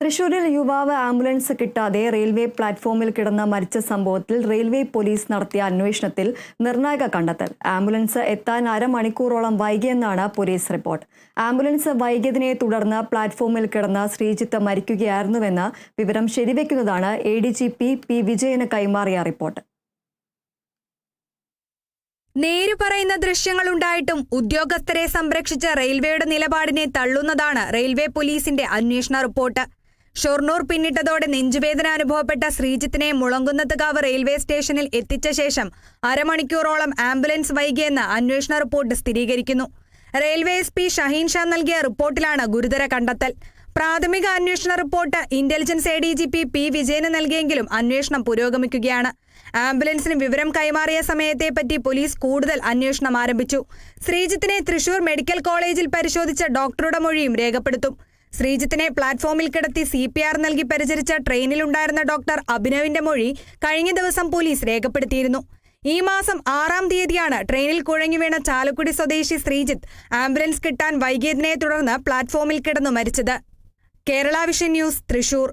തൃശൂരിൽ യുവാവ് ആംബുലൻസ് കിട്ടാതെ റെയിൽവേ പ്ലാറ്റ്ഫോമിൽ കിടന്ന മരിച്ച സംഭവത്തിൽ റെയിൽവേ പോലീസ് നടത്തിയ അന്വേഷണത്തിൽ നിർണായക കണ്ടെത്തൽ. ആംബുലൻസ് എത്താൻ അരമണിക്കൂറോളം വൈകിയെന്നാണ് പോലീസ് റിപ്പോർട്ട്. ആംബുലൻസ് വൈകിയതിനെ തുടർന്ന് പ്ലാറ്റ്ഫോമിൽ കിടന്ന ശ്രീജിത്ത് മരിക്കുകയായിരുന്നുവെന്ന് വിവരം ശരിവെക്കുന്നതാണ് A D G P P വിജയന് കൈമാറിയ റിപ്പോർട്ട്. നേരു പറയുന്ന ദൃശ്യങ്ങളുണ്ടായിട്ടും ഉദ്യോഗസ്ഥരെ സംരക്ഷിച്ച റെയിൽവേയുടെ നിലപാടിനെ തള്ളുന്നതാണ് റെയിൽവേ പോലീസിന്റെ അന്വേഷണ റിപ്പോർട്ട്. ഷൊർണൂർ പിന്നിട്ടതോടെ നെഞ്ചുവേദന അനുഭവപ്പെട്ട ശ്രീജിത്തിനെ മുളങ്കുന്നത്തുകാവ് റെയിൽവേ സ്റ്റേഷനിൽ എത്തിച്ച ശേഷം അരമണിക്കൂറോളം ആംബുലൻസ് വൈകിയെന്ന് അന്വേഷണ റിപ്പോർട്ട് സ്ഥിരീകരിക്കുന്നു. Railway S P Shaheen Shah നൽകിയ റിപ്പോർട്ടിലാണ് ഗുരുതര കണ്ടെത്തൽ. പ്രാഥമിക അന്വേഷണ report intelligence A D G P P വിജയന് നൽകിയെങ്കിലും അന്വേഷണം പുരോഗമിക്കുകയാണ്. ആംബുലൻസിന് വിവരം കൈമാറിയ സമയത്തെപ്പറ്റി പോലീസ് കൂടുതൽ അന്വേഷണം ആരംഭിച്ചു. ശ്രീജിത്തിനെ തൃശൂർ മെഡിക്കൽ കോളേജിൽ പരിശോധിച്ച ഡോക്ടറുടെ മൊഴിയും രേഖപ്പെടുത്തും. ശ്രീജിത്തിനെ പ്ലാറ്റ്ഫോമിൽ കിടത്തി സി പി ആർ നൽകി പരിചരിച്ച ട്രെയിനിലുണ്ടായിരുന്ന ഡോക്ടർ അഭിനവിന്റെ മൊഴി കഴിഞ്ഞ ദിവസം പോലീസ് രേഖപ്പെടുത്തിയിരുന്നു. ഈ മാസം ആറാം തീയതിയാണ് ട്രെയിനിൽ കുഴങ്ങി വീണ ചാലക്കുടി സ്വദേശി ശ്രീജിത്ത് ആംബുലൻസ് കിട്ടാൻ വൈകിയതിനെ തുടർന്ന് പ്ലാറ്റ്ഫോമിൽ കിടന്നു മരിച്ചത്. Kerala vision news Thrissur.